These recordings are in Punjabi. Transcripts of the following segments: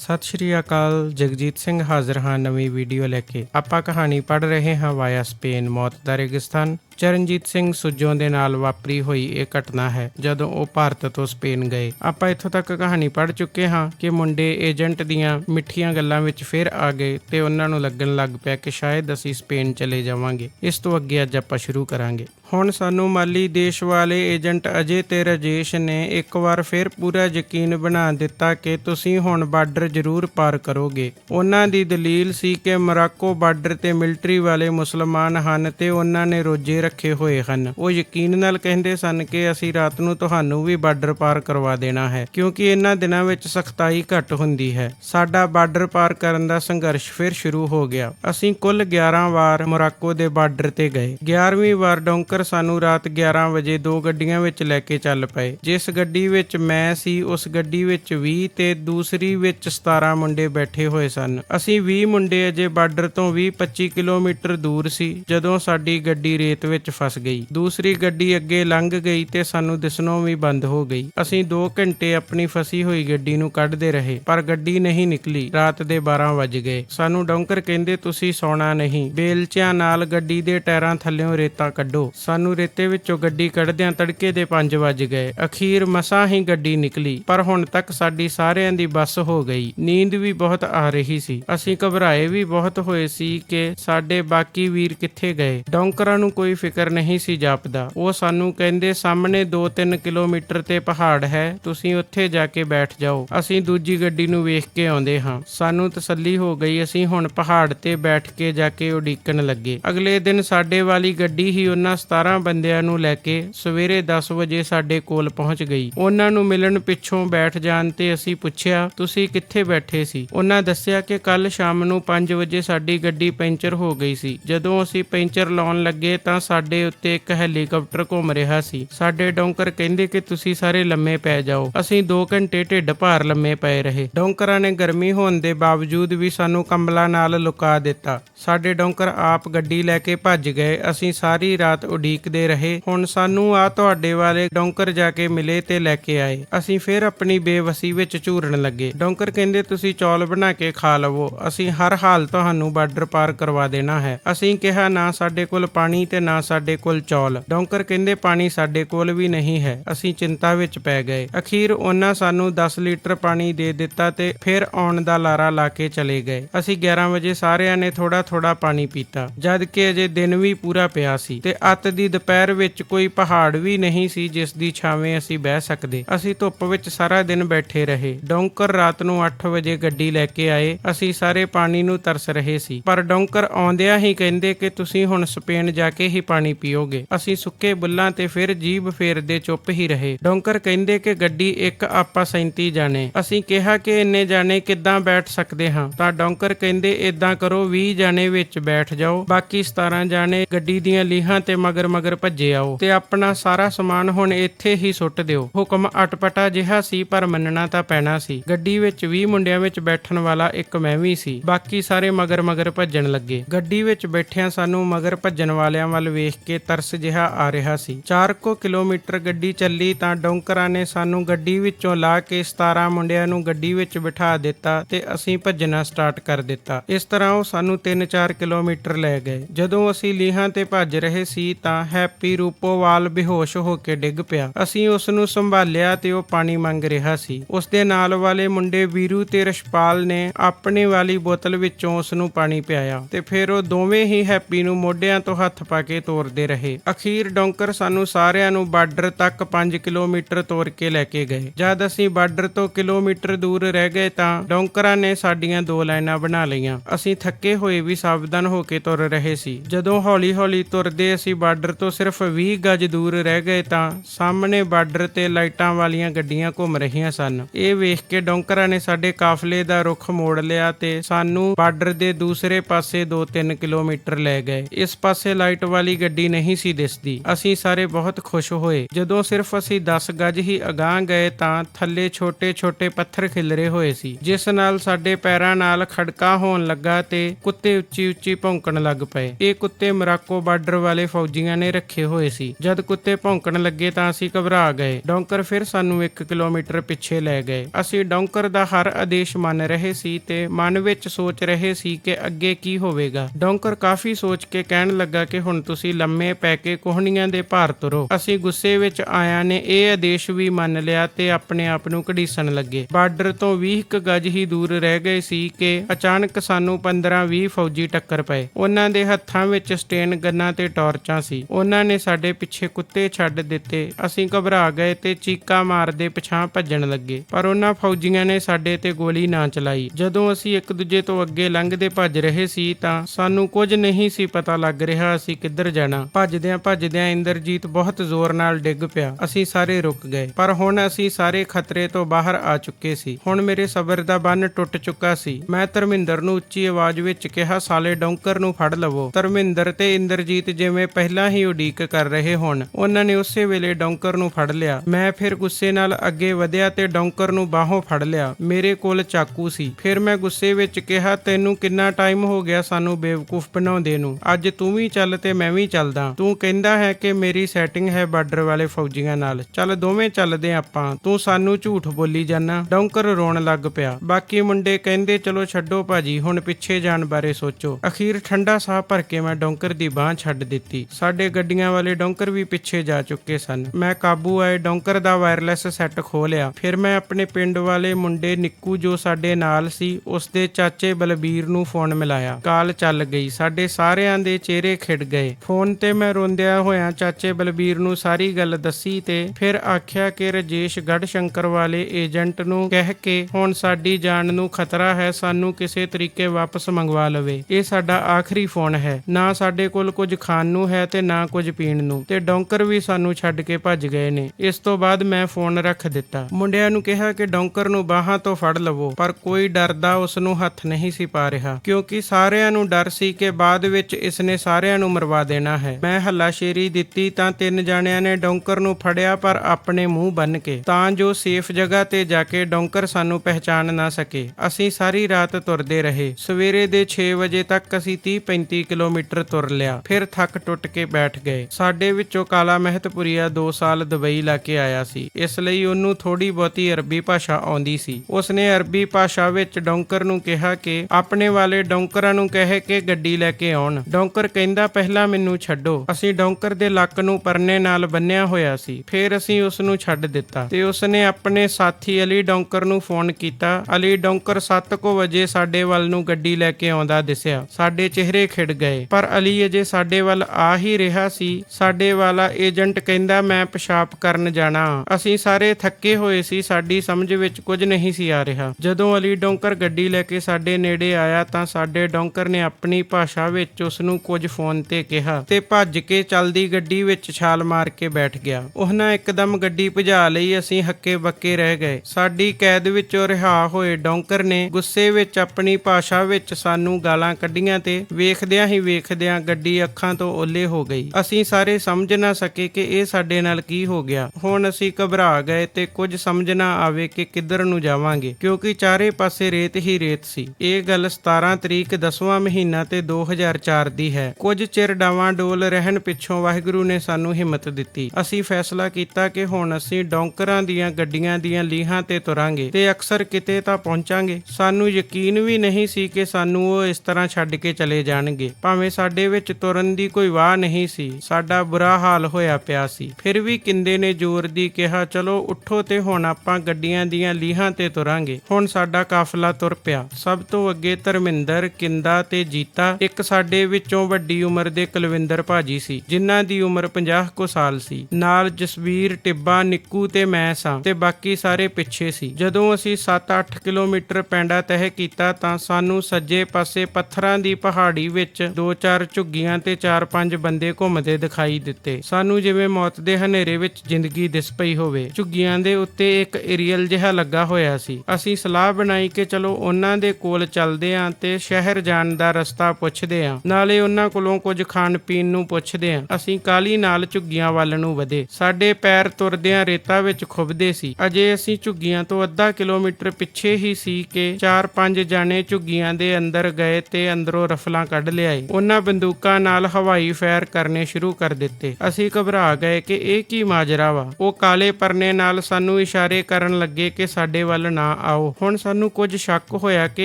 ਸਤਿ ਸ਼੍ਰੀ ਅਕਾਲ। ਜਗਜੀਤ ਸਿੰਘ ਹਾਜ਼ਰ ਹਾਂ ਨਵੀਂ ਵੀਡੀਓ ਲੈ ਕੇ। ਆਪਾਂ ਕਹਾਣੀ ਪੜ੍ਹ ਰਹੇ ਹਾਂ ਵਾਇਆ ਸਪੇਨ ਮੌਤ ਦਾ ਰੇਗਿਸਤਾਨ। ਚਰਨਜੀਤ ਸਿੰਘ ਸੁੱਜੋਂ ਦੇ ਨਾਲ ਵਾਪਰੀ ਹੋਈ ਇਹ ਘਟਨਾ ਹੈ, ਜਦੋਂ ਉਹ ਭਾਰਤ ਤੋਂ ਸਪੇਨ ਗਏ। ਆਪਾਂ ਇੱਥੋਂ ਤੱਕ ਕਹਾਣੀ ਪੜ੍ਹ ਚੁੱਕੇ ਹਾਂ ਕਿ ਮੁੰਡੇ ਏਜੰਟ ਦੀਆਂ ਮਿੱਠੀਆਂ ਗੱਲਾਂ ਵਿੱਚ ਫਿਰ ਆ ਗਏ ਤੇ ਉਹਨਾਂ ਨੂੰ ਲੱਗਣ ਲੱਗ ਪਿਆ ਕਿ ਸ਼ਾਇਦ ਅਸੀਂ ਸਪੇਨ ਚਲੇ ਜਾਵਾਂਗੇ। ਇਸ ਤੋਂ ਅੱਗੇ ਅੱਜ ਆਪਾਂ ਸ਼ੁਰੂ ਕਰਾਂਗੇ। ਹੁਣ ਸਾਨੂੰ ਮਾਲੀ ਦੇਸ਼ ਵਾਲੇ ਏਜੰਟ ਅਜੇ ਤੇ ਰਜੇਸ਼ ਨੇ ਇੱਕ ਵਾਰ ਫਿਰ ਪੂਰਾ ਯਕੀਨ ਬਣਾ ਦਿੱਤਾ ਕਿ ਤੁਸੀਂ ਹੁਣ ਬਾਰਡਰ ਜ਼ਰੂਰ ਪਾਰ ਕਰੋਗੇ। ਉਹਨਾਂ ਦੀ ਦਲੀਲ ਸੀ ਕਿ ਮੋਰਾਕੋ ਬਾਰਡਰ ਤੇ ਮਿਲਟਰੀ ਵਾਲੇ ਮੁਸਲਮਾਨ ਹਨ ਤੇ ਉਹਨਾਂ ਨੇ ਰੋਜੇ ਰੱਖੇ ਹੋਏ ਹਨ। ਉਹ ਯਕੀਨ ਨਾਲ ਕਹਿੰਦੇ ਸਨ ਕਿ ਅਸੀਂ ਰਾਤ ਨੂੰ ਤੁਹਾਨੂੰ ਵੀ ਬਾਰਡਰ ਪਾਰ ਕਰਵਾ ਦੇਣਾ ਹੈ, ਕਿਉਂਕਿ ਇਹਨਾਂ ਦਿਨਾਂ ਵਿੱਚ ਸਖਤਾਈ ਘੱਟ ਹੁੰਦੀ ਹੈ। ਸਾਡਾ ਬਾਰਡਰ ਪਾਰ ਕਰਨ ਦਾ ਸੰਘਰਸ਼ ਫਿਰ ਸ਼ੁਰੂ ਹੋ ਗਿਆ। ਅਸੀਂ ਕੁੱਲ 11 ਵਾਰ ਮੋਰਾਕੋ ਦੇ ਬਾਰਡਰ ਤੇ ਗਏ। 11ਵੀਂ ਵਾਰ ਡੌਂਕਰ ਸਾਨੂੰ ਰਾਤ 11 ਵਜੇ ਦੋ ਗੱਡੀਆਂ ਵਿੱਚ ਲੈ ਕੇ ਚੱਲ ਪਏ। ਜਿਸ ਗੱਡੀ ਵਿੱਚ ਮੈਂ ਸੀ, ਉਸ ਗੱਡੀ ਵਿੱਚ 20 ਤੇ ਦੂਸਰੀ ਵਿੱਚ 17 ਮੁੰਡੇ ਬੈਠੇ ਹੋਏ ਸਨ। ਅਸੀਂ 20 ਮੁੰਡੇ ਅਜੇ ਬਾਰਡਰ ਤੋਂ 20-25 ਕਿਲੋਮੀਟਰ ਦੂਰ ਸੀ। ਜਦੋਂ ਸਾਡੀ ਗੱਡੀ ਰੇਤ ਵਿੱਚ ਫਸ ਗਈ। ਦੂਸਰੀ ਗੱਡੀ ਅੱਗੇ ਲੰਘ ਗਈ ਤੇ ਸਾਨੂੰ ਦਿਸਣੋਂ ਵੀ ਬੰਦ ਹੋ ਗਈ। ਅਸੀਂ 2 ਘੰਟੇ ਆਪਣੀ ਫਸੀ ਹੋਈ ਗੱਡੀ ਨੂੰ ਕੱਢਦੇ ਰਹੇ, ਪਰ ਗੱਡੀ ਨਹੀਂ ਨਿਕਲੀ। ਰਾਤ ਦੇ 12 ਵਜ ਗਏ। ਸਾਨੂੰ ਡੌਂਕਰ ਕਹਿੰਦੇ, ਤੁਸੀਂ ਸੌਣਾ ਨਹੀਂ। ਬੇਲਚਿਆਂ ਨਾਲ ਗੱਡੀ ਦੇ ਟਾਇਰਾਂ ਥੱਲੇੋਂ ਰੇਤਾ ਕੱਢੋ। ਸਾਨੂੰ ਰੇਤੇ ਵਿੱਚੋਂ ਗੱਡੀ ਕੱਢਦਿਆਂ ਤੜਕੇ ਦੇ 5 ਵਜ ਗਏ। ਅਖੀਰ ਮਸਾਂ ਹੀ ਗੱਡੀ ਨਿਕਲੀ, ਪਰ ਹੁਣ ਤੱਕ ਸਾਡੀ ਸਾਰਿਆਂ ਦੀ ਬੱਸ ਹੋ ਗਈ। ਨੀਂਦ ਵੀ ਬਹੁਤ ਆ ਰਹੀ ਸੀ। ਅਸੀਂ ਘਬਰਾਏ ਵੀ ਬਹੁਤ ਹੋਏ ਸੀ ਕਿ ਸਾਡੇ ਬਾਕੀ ਵੀਰ ਕਿੱਥੇ ਗਏ। ਡੌਂਕਰਾਂ ਨੂੰ ਕੋਈ ਫਿਕਰ ਨਹੀਂ ਸੀ ਜਾਪਦਾ। ਉਹ ਸਾਨੂੰ ਕਹਿੰਦੇ, ਸਾਹਮਣੇ 2-3 ਕਿਲੋਮੀਟਰ ਤੇ ਪਹਾੜ ਹੈ, ਤੁਸੀਂ ਉੱਥੇ ਜਾ ਕੇ ਬੈਠ ਜਾਓ। ਅਸੀਂ ਦੂਜੀ ਗੱਡੀ ਨੂੰ ਵੇਖ ਕੇ ਆਉਂਦੇ ਹਾਂ। ਸਾਨੂੰ ਤਸੱਲੀ ਹੋ ਗਈ, ਅਸੀਂ ਹੁਣ ਪਹਾੜ ਤੇ ਬੈਠ ਕੇ ਜਾ ਕੇ ਉਡੀਕਣ ਲੱਗੇ। ਅਗਲੇ ਦਿਨ ਸਾਡੇ ਵਾਲੀ ਗੱਡੀ ਹੀ ਉਹਨਾਂ 17 ਬੰਦਿਆਂ ਨੂੰ ਲੈ ਕੇ ਸਵੇਰੇ 10 ਵਜੇ ਸਾਡੇ ਕੋਲ ਪਹੁੰਚ ਗਈ। ਉਹਨਾਂ ਨੂੰ ਮਿਲਣ ਪਿੱਛੋਂ ਬੈਠ ਜਾਣ ਤੇ ਅਸੀਂ ਪੁੱਛਿਆ, ਤੁਸੀਂ ਕਿੱਥੇ ਬੈਠੇ ਸੀ? ਉਹਨਾਂ ਦੱਸਿਆ ਕਿ ਕੱਲ ਸ਼ਾਮ ਨੂੰ 5 ਵਜੇ ਸਾਡੀ ਗੱਡੀ ਪੈਂਚਰ ਹੋ ਗਈ ਸੀ। ਜਦੋਂ ਅਸੀਂ ਪੈਂਚਰ ਲਾਉਣ ਲੱਗੇ ਤਾਂ ਸਾਡੇ ਉੱਤੇ ਇੱਕ ਹੈਲੀਕਾਪਟਰ ਘੁੰਮ ਰਿਹਾ ਸੀ। ਸਾਡੇ ਡੌਂਕਰ ਕਹਿੰਦੇ ਕਿ ਤੁਸੀਂ ਸਾਰੇ ਲੰਮੇ ਪੈ ਜਾਓ। ਅਸੀਂ 2 ਘੰਟੇ ਢਿੱਡ ਭਾਰ ਲੰਮੇ ਪਏ ਰਹੇ। ਡੌਂਕਰਾਂ ਨੇ ਗਰਮੀ ਹੋਣ ਦੇ ਬਾਵਜੂਦ ਵੀ ਸਾਨੂੰ ਕੰਬਲਾਂ ਨਾਲ ਲੁਕਾ ਦਿੱਤਾ। ਸਾਡੇ ਡੌਂਕਰ ਆਪ ਗੱਡੀ ਲੈ ਕੇ ਭੱਜ ਗਏ। ਅਸੀਂ ਸਾਰੀ ਰਾਤ ਉਡੀਕਦੇ ਰਹੇ। ਹੁਣ ਸਾਨੂੰ ਆ ਤੁਹਾਡੇ ਵਾਲੇ ਡੌਂਕਰ ਜਾ ਕੇ ਮਿਲੇ ਤੇ ਲੈ ਕੇ ਆਏ। ਅਸੀਂ ਫਿਰ ਆਪਣੀ ਬੇਵਸੀ ਵਿੱਚ ਝੂਰਨ ਲੱਗੇ। ਡੌਂਕਰ ਕਹਿੰਦੇ, ਤੁਸੀਂ ਚੌਲ ਬਣਾ ਕੇ ਖਾ ਲਵੋ। ਅਸੀਂ ਹਰ ਹਾਲ ਤੁਹਾਨੂੰ ਬਾਰਡਰ ਪਾਰ ਕਰਵਾ ਦੇਣਾ ਹੈ। ਅਸੀਂ ਕਿਹਾ, ਨਾ, ਸਾਡੇ ਕੋਲ ਪਾਣੀ ਤੇ ਨਾ ਸਾਡੇ ਕੋਲ ਚੌਲ। ਡੌਂਕਰ ਕਹਿੰਦੇ ਪਾਣੀ ਸਾਡੇ ਕੋਲ ਵੀ ਨਹੀਂ ਹੈ। ਅਸੀਂ ਚਿੰਤਾ ਵਿੱਚ ਪੈ ਗਏ। ਅਖੀਰ ਉਹਨਾਂ ਸਾਨੂੰ 10 ਲੀਟਰ ਪਾਣੀ ਦੇ ਦਿੱਤਾ ਤੇ ਫਿਰ ਆਉਣ ਦਾ ਲਾਰਾ ਲਾ ਕੇ ਚਲੇ ਗਏ। ਅਸੀਂ 11 ਵਜੇ ਸਾਰਿਆਂ ਨੇ ਥੋੜਾ ਥੋੜਾ ਪਾਣੀ ਪੀਤਾ। ਜਦ ਕਿ ਅਜੇ ਦਿਨ ਵੀ ਪੂਰਾ ਪਿਆ ਸੀ ਤੇ ਅੱਤ ਦੀ ਦੁਪਹਿਰ ਵਿੱਚ ਕੋਈ ਪਹਾੜ ਵੀ ਨਹੀਂ ਸੀ ਜਿਸ ਦੀ ਛਾਵੇਂ ਅਸੀਂ ਬਹਿ ਸਕਦੇ। ਅਸੀਂ ਧੁੱਪ ਵਿੱਚ ਸਾਰਾ ਦਿਨ ਬੈਠੇ ਰਹੇ। ਡੌਂਕਰ ਰਾਤ ਨੂੰ 8 ਵਜੇ ਗੱਡੀ ਲੈ ਕੇ ਆਏ। ਅਸੀਂ ਸਾਰੇ ਪਾਣੀ ਨੂੰ ਤਰਸ ਰਹੇ ਸੀ। ਪਰ ਡੌਂਕਰ ਆਉਂਦਿਆਂ ਹੀ ਕਹਿੰਦੇ ਕਿ ਤੁਸੀਂ ਹੁਣ ਸਪੇਨ ਜਾ ਕੇ ਹੀ ਪਾਣੀ ਪੀਓਗੇ। ਅਸੀਂ ਸੁੱਕੇ ਬੁੱਲਾਂ ਤੇ ਫਿਰ ਜੀਬ ਫੇਰਦੇ ਚੁੱਪ ਹੀ ਰਹੇ। ਡੌਂਕਰ ਕਹਿੰਦੇ ਕਿ ਗੱਡੀ ਇੱਕ ਆਪਾਂ 37 ਜਾਣੇ। ਅਸੀਂ ਕਿਹਾ ਕਿ ਇੰਨੇ ਜਾਣੇ ਕਿੱਦਾਂ ਬੈਠ ਸਕਦੇ ਹਾਂ? ਤਾਂ ਡੌਂਕਰ ਕਹਿੰਦੇ ਇਦਾਂ ਕਰੋ 20 ਜਾਣੇ ਵਿੱਚ ਬੈਠ ਜਾਓ। ਬਾਕੀ 17 ਜਾਣੇ ਗੱਡੀ ਦੀਆਂ ਲੀਹਾਂ ਤੇ ਮਗਰ ਮਗਰ ਭੱਜੇ ਆਓ ਤੇ ਆਪਣਾ ਸਾਰਾ ਸਮਾਨ ਹੁਣ ਇੱਥੇ ਹੀ ਸੁੱਟ ਦਿਓ। ਹੁਕਮ ਅਟਪਟਾ ਜਿਹਾ ਸੀ, ਪਰ ਮੰਨਣਾ ਤਾਂ ਪੈਣਾ ਸੀ। ਗੱਡੀ ਵਿੱਚ 20 ਮੁੰਡਿਆਂ ਵਿੱਚ ਬੈਠਣ ਵਾਲਾ ਇੱਕ ਮੈਂ ਵੀ ਸੀ। ਬਾਕੀ ਸਾਰੇ ਮਗਰ ਮਗਰ ਭੱਜਣ ਲੱਗੇ। ਗੱਡੀ ਵਿੱਚ ਬੈਠਿਆਂ ਸਾਨੂੰ ਮਗਰ ਭੱਜਣ ਵਾਲਿਆਂ ਵੱਲ ਵੇਖ ਕੇ ਤਰਸ ਜਿਹਾ ਆ ਰਿਹਾ ਸੀ। 4 ਕੋ ਕਿਲੋਮੀਟਰ ਗੱਡੀ ਚੱਲੀ ਤਾਂ ਡੌਂਕਰਾਂ ਨੇ ਸਾਨੂੰ ਗੱਡੀ ਵਿੱਚੋਂ ਲਾ ਕੇ 17 ਮੁੰਡਿਆਂ ਨੂੰ ਗੱਡੀ ਵਿੱਚ ਬਿਠਾ ਦਿੱਤਾ ਤੇ ਅਸੀਂ ਭੱਜਣਾ ਸਟਾਰਟ ਕਰ ਦਿੱਤਾ। ਇਸ ਤਰ੍ਹਾਂ ਉਹ ਸਾਨੂੰ 3-4 ਕਿਲੋਮੀਟਰ ਲੈ ਗਏ। ਜਦੋਂ ਅਸੀਂ ਲੀਹਾਂ ਤੇ ਭੱਜ ਰਹੇ ਸੀ ਤਾਂ ਹੈਪੀ ਰੂਪੋਵਾਲ ਬੇਹੋਸ਼ ਹੋ ਕੇ ਡਿੱਗ ਪਿਆ। ਅਸੀਂ ਉਸ ਨੂੰ ਸੰਭਾਲਿਆ ਤੇ ਉਹ ਪਾਣੀ ਮੰਗ ਰਿਹਾ ਸੀ। ਉਸ ਦੇ ਨਾਲ ਵਾਲੇ ਮੁੰਡੇ ਵੀਰੂ ਤੇ ਰਸ਼ਪਾਲ ਨੇ ਆਪਣੇ ਵਾਲੀ ਬੋਤਲ ਵਿੱਚੋਂ ਉਸ ਨੂੰ ਪਾਣੀ ਪਿਆਇਆ ਤੇ ਫਿਰ ਉਹ ਦੋਵੇਂ ਹੀ ਹੈਪੀ ਨੂੰ ਮੋਢਿਆਂ ਤੋਂ ਹੱਥ ਪਾ ਕੇ ਤੋਰਦੇ ਰਹੇ। ਅਖੀਰ ਡੋਂਕਰ ਸਾਨੂੰ ਸਾਰਿਆਂ ਨੂੰ ਬਾਰਡਰ ਤੱਕ 5 ਕਿਲੋਮੀਟਰ ਤੋਰ ਕੇ ਲੈ ਕੇ ਗਏ। ਜਦ ਅਸੀਂ ਬਾਰਡਰ ਤੋਂ ਕਿਲੋਮੀਟਰ ਦੂਰ ਰਹਿ ਗਏ ਤਾਂ ਡੋਂਕਰਾਂ ਨੇ ਸਾਡੀਆਂ ਦੋ ਲਾਈਨਾਂ ਬਣਾ ਲਈਆਂ। ਅਸੀਂ ਥੱਕੇ ਹੋਏ ਵੀ ਸਾਵਧਾਨ ਹੋ ਕੇ ਤੁਰ ਰਹੇ ਸੀ। ਜਦੋਂ ਹੌਲੀ-ਹੌਲੀ ਤੁਰਦੇ ਅਸੀਂ ਬਾਰਡਰ ਤੋਂ ਸਿਰਫ 20 ਗਜ ਦੂਰ ਰਹਿ ਗਏ ਤਾਂ ਸਾਹਮਣੇ ਬਾਰਡਰ ਤੇ ਲਾਈਟਾਂ ਵਾਲੀਆਂ ਗੱਡੀਆਂ ਘੁੰਮ ਰਹੀਆਂ ਸਨ। ਇਹ ਵੇਖ ਕੇ ਡੋਂਕਰਾਂ ਨੇ ਸਾਡੇ ਕਾਫਲੇ ਦਾ ਰੁਖ ਮੋੜ ਲਿਆ ਤੇ ਸਾਨੂੰ ਬਾਰਡਰ ਦੇ ਦੂਸਰੇ ਪਾਸੇ 2-3 ਕਿਲੋਮੀਟਰ ਲੈ ਗਏ। ਇਸ ਪਾਸੇ ਲਾਈਟ ਵਾਲੀ ਗੱਡੀ ਨਹੀਂ ਸੀ ਦਿਸਦੀ। ਅਸੀਂ ਸਾਰੇ ਬਹੁਤ ਖੁਸ਼ ਹੋਏ। ਜਦੋਂ ਸਿਰਫ ਅਸੀਂ 10 ਗਜ ਹੀ ਅਗਾਂਹ ਗਏ ਤਾਂ ਥੱਲੇ ਛੋਟੇ-ਛੋਟੇ ਪੱਥਰ ਖਿਲਰੇ ਹੋਏ ਸੀ, ਜਿਸ ਨਾਲ ਸਾਡੇ ਪੈਰਾਂ ਨਾਲ ਖੜਕਾ ਹੋਣ ਲੱਗਾ ਤੇ ਕੁੱਤੇ ਉੱਚੀ-ਉੱਚੀ ਭੌਂਕਣ ਲੱਗ ਪਏ। ਇਹ ਕੁੱਤੇ ਮਰਾਕੋ ਬਾਰਡਰ ਵਾਲੇ ਫੌਜੀਆਂ ਨੇ ਰੱਖੇ ਹੋਏ ਸੀ। ਜਦ ਕੁੱਤੇ ਭੌਂਕਣ ਲੱਗੇ ਤਾਂ ਅਸੀਂ ਘਬਰਾ ਗਏ। ਡੌਂਕਰ ਫਿਰ ਸਾਨੂੰ 1 ਕਿਲੋਮੀਟਰ ਪਿੱਛੇ ਲੈ ਗਏ। ਅਸੀਂ ਡੌਂਕਰ ਦਾ ਹਰ ਆਦੇਸ਼ ਮੰਨ ਰਹੇ ਸੀ ਤੇ ਮਨ ਵਿੱਚ ਸੋਚ ਰਹੇ ਸੀ ਕਿ ਅੱਗੇ ਕੀ ਹੋਵੇਗਾ। ਡੌਂਕਰ ਕਾਫੀ ਸੋਚ ਕੇ ਕਹਿਣ ਲੱਗਾ ਕਿ ਹੁਣ ਤੁਸੀਂ ਲੰਮੇ ਪੈ ਕੇ ਕੋਹਣੀਆਂ ਦੇ ਭਾਰ ਤੁਰੋ। ਅਸੀਂ ਗੁੱਸੇ ਵਿੱਚ ਆਇਆਂ ਨੇ ਇਹ ਆਦੇਸ਼ ਵੀ ਮੰਨ ਲਿਆ ਤੇ ਆਪਣੇ ਆਪ ਨੂੰ ਘੜੀਸਣ ਲੱਗੇ। ਬਾਰਡਰ ਤੋਂ 20 ਗਜ ਹੀ ਦੂਰ ਰਹਿ ਗਏ ਸੀ ਕਿ ਅਚਾਨਕ ਸਾਨੂੰ 15-20 ਫੌਜੀ ਟੱਕਰ ਪਏ। ਉਹਨਾਂ ਦੇ ਹੱਥਾਂ ਵਿੱਚ ਸਟੇਨ ਗੰਨਾਂ ਤੇ ਟਾਰਚਾਂ ਸੀ। ਉਹਨਾਂ ਨੇ ਸਾਡੇ ਪਿੱਛੇ ਕੁੱਤੇ ਛੱਡ ਦਿੱਤੇ। ਅਸੀਂ ਘਬਰਾ ਗਏ ਤੇ ਚੀਕਾਂ ਮਾਰਦੇ ਪਿਛਾਂ ਭੱਜਣ ਲੱਗੇ। ਪਰ ਉਹਨਾਂ ਫੌਜੀਆਂ ਨੇ ਸਾਡੇ ਤੇ ਗੋਲੀ ਨਾ ਚਲਾਈ। ਜਦੋਂ ਅਸੀਂ ਇੱਕ ਦੂਜੇ ਤੋਂ ਅੱਗੇ ਲੰਘਦੇ ਭੱਜ ਰਹੇ ਸੀ ਤਾਂ ਸਾਨੂੰ ਕੁਝ ਨਹੀਂ ਸੀ ਪਤਾ ਲੱਗ ਰਿਹਾ ਅਸੀਂ ਕਿੱਧਰ ਜਾਣਾ। ਭੱਜਦਿਆਂ ਭੱਜਦਿਆਂ ਇੰਦਰਜੀਤ ਬਹੁਤ ਜ਼ੋਰ ਨਾਲ ਡਿੱਗ ਪਿਆ। ਅਸੀਂ ਸਾਰੇ ਰੁਕ ਗਏ। ਪਰ ਹੁਣ ਅਸੀਂ ਸਾਰੇ ਖਤਰੇ ਤੋਂ ਬਾਹਰ ਆ ਚੁੱਕੇ ਸੀ। ਹੁਣ ਮੇਰੇ ਸਬਰ ਦਾ ਬੰਨ ਟੁੱਟ ਚੁੱਕਾ ਸੀ। ਮੈਂ ਧਰਮਿੰਦਰ ਨੂੰ ਉੱਚੀ ਆਵਾਜ਼ ਵਿੱਚ ਕਿਹਾ, ਸਾਲੇ ਡੌਂਕਰ ਨੂੰ ਫੜ ਲਵੋ। ਧਰਮਿੰਦਰ ਤੇ ਇੰਦਰਜੀਤ ਜਿਵੇਂ ਪਹਿਲਾਂ ਹੀ ਉਡੀਕ ਕਰ ਰਹੇ ਹੋਣ, ਉਹਨਾਂ ਨੇ ਉਸੇ ਵੇਲੇ ਡੌਂਕਰ ਨੂੰ ਫੜ ਲਿਆ। ਮੈਂ ਫਿਰ ਗੁੱਸੇ ਨਾਲ ਅੱਗੇ ਵਧਿਆ ਤੇ ਡੌਂਕਰ ਨੂੰ ਬਾਹੋਂ ਫੜ ਲਿਆ। ਮੇਰੇ ਕੋਲ ਚਾਕੂ ਸੀ। ਫਿਰ ਮੈਂ ਗੁੱਸੇ ਵਿੱਚ ਕਿਹਾ, ਤੈਨੂੰ ਕਿੰਨਾ ਟਾਈਮ ਹੋ ਗਿਆ ਸਾਨੂੰ ਬੇਵਕੂਫ ਬਣਾਉਂਦੇ ਨੂੰ? ਅੱਜ ਤੂੰ ਵੀ ਚੱਲ ਤੇ ਮੈਂ ਵੀ ਚੱਲਦਾ। ਤੂੰ ਕਹਿੰਦਾ ਹੈ ਕਿ ਮੇਰੀ ਸੈਟਿੰਗ ਹੈ ਬਾਰਡਰ ਵਾਲੇ ਫੌਜੀਆਂ ਨਾਲ। ਚੱਲ ਦੋਵੇਂ ਚੱਲਦੇ ਆਪਾਂ। ਤੂੰ ਸਾਨੂੰ ਝੂਠ ਬੋਲੀ ਜਾਨਾ। ਡੌਂਕਰ ਰੋਣ ਲੱਗ ਪਿਆ। ਬਾਕੀ ਮੁੰਡੇ ਕਹਿੰਦੇ, ਚਲੋ ਛੱਡੋ ਭਾਜੀ, ਹੁਣ ਪਿੱਛੇ ਜਾਣ ਬਾਰੇ ਸੋਚੋ। ਅਖੀਰ ਠੰਡਾ ਸਾਹ ਭਰ ਕੇ ਮੈਂ ਡੌਂਕਰ ਦੀ ਬਾਹ ਛੱਡ ਦਿੱਤੀ। ਸਾਡੇ ਗੱਡੀਆਂ ਵਾਲੇ ਡੌਂਕਰ ਵੀ ਪਿੱਛੇ ਜਾ ਚੁੱਕੇ ਸਨ। ਮੈਂ ਕਾਬੂ ਆਏ, ਡੌਂਕਰ ਦਾ ਵਾਇਰਲੈਸ ਸੈੱਟ ਖੋ ਲਿਆ ਫਿਰ ਮੈਂ ਆਪਣੇ ਪਿੰਡ ਵਾਲੇ ਮੁੰਡੇ ਨਿੱਕੂ ਜੋ ਸਾਡੇ ਨਾਲ ਸੀ ਉਸ ਦੇ ਚਾਚੇ ਬਲਬੀਰ ਨੂੰ ਫੋਨ ਮਿਲਾਇਆ। ਕਾਲ ਚੱਲ ਗਈ। ਸਾਡੇ ਸਾਰਿਆਂ ਦੇ ਚਿਹਰੇ ਖਿੜ ਗਏ। ਫੋਨ ਤੇ ਮੈਂ ਰੋਂਦਿਆ ਹੋਇਆ ਚਾਚੇ ਬਲਬੀਰ ਨੂੰ ਸਾਰੀ ਗੱਲ ਦੱਸੀ ਤੇ ਫਿਰ ਆਖਿਆ ਕਿ ਰਜੇਸ਼ ਗੜਸ਼ੰਕਰ ਵਾਲੇ ਏਜੰਟ ਨੂੰ ਕਹਿ ਕੇ ਹੁਣ ਸਾਡੀ ਜਾਨ ਨੂੰ ਖਤਰਾ ਹੈ, ਸਾਨੂੰ ਕਿਸੇ ਤਰੀਕੇ ਵਾਪਸ ਮੰਗਵਾ ਲਵੇ। ਇਹ ਸਾਡਾ ਆਖਰੀ ਫੋਨ ਹੈ। ਨਾ ਸਾਡੇ ਕੋਲ ਕੁਝ ਖਾਣ ਨੂੰ ਹੈ ਤੇ ਨਾ ਕੁਝ ਪੀਣ ਨੂੰ। ਤੇ ਡੌਂਕਰ ਵੀ ਸਾਨੂੰ ਛੱਡ ਕੇ ਭੱਜ ਗਏ ਨੇ। ਇਸ ਤੋਂ ਬਾਅਦ ਮੈਂ ਫੋਨ ਰੱਖ ਦਿੱਤਾ। ਮੁੰਡਿਆਂ ਨੂੰ ਕਿਹਾ ਕਿ ਡੌਂਕਰ ਨੂੰ ਬਾਹਾਂ ਤੋਂ ਫੜ ਲਵੋ, ਪਰ ਕੋਈ ਡਰਦਾ ਉਸ ਨੂੰ ਹੱਥ ਨਹੀਂ ਸੀ ਪਾ ਰਿਹਾ, ਕਿਉਂਕਿ ਸਾਰਿਆਂ ਨੂੰ ਡਰ ਸੀ ਕਿ ਬਾਅਦ ਵਿੱਚ ਇਸ ਨੇ ਸਾਰਿਆਂ ਨੂੰ ਮਰਵਾ ਦੇਣਾ। ਹੈ। ਮੈਂ ਹੱਲਾਸ਼ੇਰੀ ਦਿੱਤੀ ਤਾਂ ਤਿੰਨ ਜਾਣਿਆਂ ਨੇ ਡੌਂਕਰ ਨੂੰ ਫੜਿਆ ਪਰ ਆਪਣੇ ਮੂੰਹ ਬੰਨ ਕੇ। ਤਾਂ ਜੋ ਸੇਫ ਜਗ੍ਹਾ ਤੇ ਜਾ ਕੇ ਡੌਂਕਰ ਸਾਨੂੰ ਪਹਿਚਾਨ ਨਾ ਸਕੇ। ਅਸੀਂ ਸਾਰੀ ਰਾਤ ਤੁਰਦੇ ਰਹੇ। ਸਵੇਰੇ ਦੇ 6 ਵਜੇ ਤੱਕ ਅਸੀਂ 30-35 ਕਿਲੋਮੀਟਰ ਤੁਰ ਲਿਆ। ਫਿਰ ਥੱਕ ਟੁੱਟ ਕੇ ਬੈਠ ਗਏ। ਸਾਡੇ ਵਿੱਚੋਂ ਕਾਲਾ ਮਹਿਤਪੁਰੀਆ 2 ਸਾਲ ਦੁਬਈ ਲਾ ਕੇ ਆਇਆ ਸੀ। ਇਸ ਲਈ ਉਹਨੂੰ ਥੋੜੀ ਬਹੁਤੀ ਅਰਬੀ ਭਾਸ਼ਾ ਆਉਂਦੀ ਸੀ। ਉਸਨੇ ਅਰਬੀ ਭਾਸ਼ਾ ਵਿੱਚ ਡੌਂਕਰ ਨੂੰ ਕਿਹਾ ਕਿ, ਆਪਣੇ ਵਾਲੇ ਡੌਂਕਰਾਂ ਨੂੰ ਕਹੇ ਕਿ ਗੱਡੀ ਲੈ ਕੇ ਆਉਣ। ਡੌਂਕਰ ਕਹਿੰਦਾ, ਪਹਿਲਾਂ ਮੈਨੂੰ ਛੱਡੋ। ਅਸੀਂ ਡੌਂਕਰ ਦੇ ਲੱਕ ਨੂੰ ਪਰਨੇ ਨਾਲ ਬੰਨਿਆ ਹੋਇਆ ਸੀ। ਫਿਰ ਅਸੀਂ ਉਸ ਨੂੰ ਛੱਡ ਦਿੱਤਾ ਤੇ ਉਸਨੇ ਆਪਣੇ ਸਾਥੀ ਅਲੀ ਡੌਂਕਰ ਨੂੰ ਫੋਨ ਕੀਤਾ। ਅਲੀ ਡੌਂਕਰ 7:00 ਵਜੇ ਸਾਡੇ ਵੱਲ ਨੂੰ ਗੱਡੀ ਲੈ ਕੇ ਆਉਂਦਾ ਦਿਸਿਆ। ਸਾਡੇ ਚਿਹਰੇ ਖਿੜ ਗਏ। ਪਰ ਅਲੀ ਅਜੇ ਸਾਡੇ ਵੱਲ ਆ ਹੀ ਰਿਹਾ ਸੀ। ਸਾਡੇ ਵਾਲਾ ਏਜੰਟ ਕਹਿੰਦਾ, ਮੈਂ ਪਿਸ਼ਾਬ ਕਰਨ ਜਾਣਾ ਅਸੀਂ ਸਾਰੇ ਥੱਕੇ ਹੋਏ ਸੀ। ਸਾਡੀ ਸਮਝ ਵਿੱਚ ਕੁਝ ਨਹੀਂ ਸੀ ਆ ਰਿਹਾ। ਜਦੋਂ ਅਲੀ ਡੌਂਕਰ ਗੱਡੀ ਲੈ ਕੇ ਸਾਡੇ ਨੇੜੇ ਆਇਆ ਤਾਂ ਸਾਡੇ ਡੌਂਕਰ ਨੇ ਆਪਣੀ ਭਾਸ਼ਾ ਵਿੱਚ ਉਸ ਨੂੰ ਕੁਝ ਫੋਨ ਤੇ ਕਿਹਾ। ਤੇ ਭੱਜ ਕੇ ਚੱਲਦੀ ਗੱਡੀ ਵਿੱਚ ਛਾਲ ਮਾਰ ਕੇ ਬੈਠ ਗਿਆ। ਉਹਨਾਂ ਇੱਕਦਮ ਗੱਡੀ ਭਜਾ ਲਈ, ਅਸੀਂ ਹੱਕੇ ਬੱਕੇ ਰਹਿ ਗਏ। ਸਾਡੀ ਕੈਦ ਵਿੱਚੋਂ ਰਿਹਾ ਹੋਏ ਡੌਂਕਰ ਨੇ ਗੁੱਸੇ ਵਿੱਚ ਆਪਣੀ ਭਾਸ਼ਾ ਵਿੱਚ ਸਾਨੂੰ ਗਾਲਾਂ ਕੱਢੀਆਂ ਤੇ ਵੇਖਦਿਆਂ ਹੀ ਵੇਖਦਿਆਂ ਗੱਡੀ ਅੱਖਾਂ ਤੋਂ ਓਲੇ ਹੋ ਗਈ। ਅਸੀਂ ਸਾਰੇ ਸਮਝ ਨਾ ਸਕੇ ਕਿ ਇਹ ਸਾਡੇ ਨਾਲ ਕੀ ਹੋ ਗਿਆ। ਹੁਣ ਅਸੀਂ ਘਬਰਾ ਗਏ ਤੇ ਕੁਝ ਸਮਝ ਨਾ ਆਵੇ ਕਿ ਕਿੱਧਰ ਨੂੰ ਜਾਵਾਂਗੇ, ਕਿਉਂਕਿ ਚਾਰੇ ਪਾਸੇ ਰੇਤ ਹੀ ਰੇਤ ਸੀ। ਇਹ ਗੱਲ 17 ਤਰੀਕ 10ਵਾਂ ਮਹੀਨਾ ਤੇ 2004 ਦੀ ਹੈ। ਕੁਝ ਚਿਰ ਡਾਵਾਂ ਡੋਲ ਰਹਿਣ ਪਿੱਛੋਂ ਵਾਹਿਗੁਰੂ ਨੇ ਸਾਨੂੰ ਹਿੰਮਤ ਦਿੱਤੀ। ਅਸੀਂ ਫੈਸਲਾ ਕੀਤਾ ਕਿ ਹੁਣ ਅਸੀਂ ਡੌਂਕਰਾਂ ਦੀਆਂ ਗੱਡੀਆਂ ਦੀਆਂ ਲੀਹਾਂ ਤੇ ਤੁਰਾਂਗੇ ਤੇ ਅਕਸਰ ਕਿਤੇ ਤਾਂ ਪਹੁੰਚਾਂਗੇ। ਸਾਨੂੰ ਯਕੀਨ ਵੀ ਨਹੀਂ ਸੀ ਕਿ ਸਾਨੂੰ ਉਹ ਇਸ ਤਰ੍ਹਾਂ ਛੱਡ ਕੇ ਚਲੇ ਜਾਣਗੇ। ਭਾਵੇਂ ਸਾਡੇ ਵਿੱਚ ਤੁਰਨ ਦੀ ਕੋਈ ਵਾਹ ਨਹੀਂ ਸੀ, ਸਾਡਾ ਬੁਰਾ ਹਾਲ ਹੋਇਆ ਪਿਆ ਸੀ। ਫਿਰ ਵੀ ਕਿੰਦੇ ਨੇ ਜ਼ੋਰ ਦੀ ਕਿਹਾ, ਚਲੋ ਉੱਠੋ ਤੇ ਹੁਣ ਆਪਾਂ ਗੱਡੀਆਂ ਦੀਆਂ ਲੀਹਾਂ ਤੇ ਤੁਰਾਂਗੇ। ਹੁਣ ਸਾਡਾ ਕਾਫਲਾ ਤੁਰ ਪਿਆ। ਸਭ ਤੋਂ ਅੱਗੇ ਧਰਮਿੰਦਰ, ਕਿੰਦਾ ਤੇ ਜੀਤਾ, ਇੱਕ ਸਾਡੇ ਵਿੱਚੋਂ ਵੱਡੀ ਉਮਰ ਦੇ ਕੁਲਵਿੰਦਰ ਭਾਜੀ ਸੀ, ਜਿਨ੍ਹਾਂ ਦੀ ਉਮਰ 50 ਕੁ ਸਾਲ ਸੀ। ਨਾਲ ਜਸਵੀਰ, ਟਿੱਬਾ, ਨਿੱਕੂ ਤੇ ਮੈਂ ਸਾਂ ਤੇ ਬਾਕੀ ਸਾਰੇ ਪਿੱਛੇ ਸੀ। ਜਦੋਂ ਅਸੀਂ 7-8 ਕਿਲੋਮੀਟਰ ਪੈਂਡਾ ਤਹਿ ਕੀਤਾ ਤਾਂ ਸਾਨੂੰ ਸੱਜੇ ਪਾਸੇ ਪੱਥਰਾਂ ਦੀ ਪਹਾੜੀ ਵਿੱਚ ਦੋ ਚਾਰ ਝੁੱਗੀਆਂ ਤੇ ਚਾਰ ਪੰਜ ਬੰਦੇ ਘੁੰਮਦੇ ਦਿਖਾਈ ਦਿੱਤੇ। ਸਾਨੂੰ ਜਿਵੇਂ ਮੌਤ ਦੇ ਹਨੇਰੇ ਵਿੱਚ ਜ਼ਿੰਦਗੀ ਦਿਸ ਪਈ ਹੋਵੇ, ਝੁੱਗੀਆਂ ਦੇ ਉੱਤੇ ਇੱਕ ਏਰੀਅਲ ਜਿਹਾ ਲੱਗਾ ਹੋਇਆ ਸੀ। ਅਸੀਂ ਸਲਾਹ ਬਣਾਈ ਕਿ ਚਲੋ ਉਹਨਾਂ ਦੇ ਕੋਲ ਚੱਲਦੇ ਆਂ ਤੇ ਸ਼ਹਿਰ ਜਾਣ ਦਾ ਰਸਤਾ ਪੁੱਛਦੇ ਆਂ। ਨਾਲੇ ਉਹਨਾਂ ਕੋਲੋਂ ਕੁਝ ਖਾਣ ਪੀਣ ਨੂੰ ਪੁੱਛਦੇ ਹਾਂ ਅਸੀਂ ਕਾਲੀ ਨਾਲ ਝੁੱਗੀਆਂ ਵੱਲ ਨੂੰ ਵਧੇ। ਸਾਡੇ ਪੈਰ ਤੁਰਦਿਆਂ ਰੇਤਾ ਵਿੱਚ ਖੁੱਬਦੇ ਸੀ। ਅਜੇ ਅਸੀਂ ਝੁੱਗੀਆਂ ਤੋਂ ਅੱਧਾ ਕਿਲੋਮੀਟਰ ਪਿੱਛੇ ਹੀ ਸੀ ਕਿ ਚਾਰ ਪੰਜ ਜਾਣੇ ਝੁੱਗੀਆਂ ਦੇ ਅੰਦਰ ਗਏ ਤੇ ਅੰਦਰੋਂ ਰਫਲਾਂ ਕੱਢ ਲਿਆਏ। ਉਹਨਾਂ ਬੰਦੂਕਾਂ ਨਾਲ ਹਵਾਈ ਫਾਇਰ ਕਰਨੇ ਸ਼ੁਰੂ ਕਰ ਦਿੱਤੇ। ਅਸੀਂ ਘਬਰਾ ਗਏ ਕਿ ਇਹ ਕੀ ਮਾਜਰਾ ਵਾ। ਉਹ ਕਾਲੇ ਪਰਨੇ ਨਾਲ ਸਾਨੂੰ ਇਸ਼ਾਰੇ ਕਰਨ ਲੱਗੇ ਕਿ ਸਾਡੇ ਵੱਲ ਨਾ ਆਓ। ਹੁਣ ਸਾਨੂੰ ਕੁਝ ਸ਼ੱਕ ਹੋਇਆ ਕਿ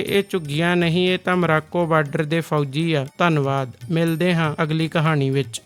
ਇਹ ਝੁੱਗੀਆਂ ਨਹੀਂ, ਇਹ ਤਾਂ ਮਰਾਕੋ ਬਾਰਡਰ ਦੇ ਫੌਜੀ ਆ। ਧੰਨਵਾਦ। ਮਿਲਦੇ ਹਾਂ ਅਗਲੀ ਕਹਾਣੀ ਵਿੱਚ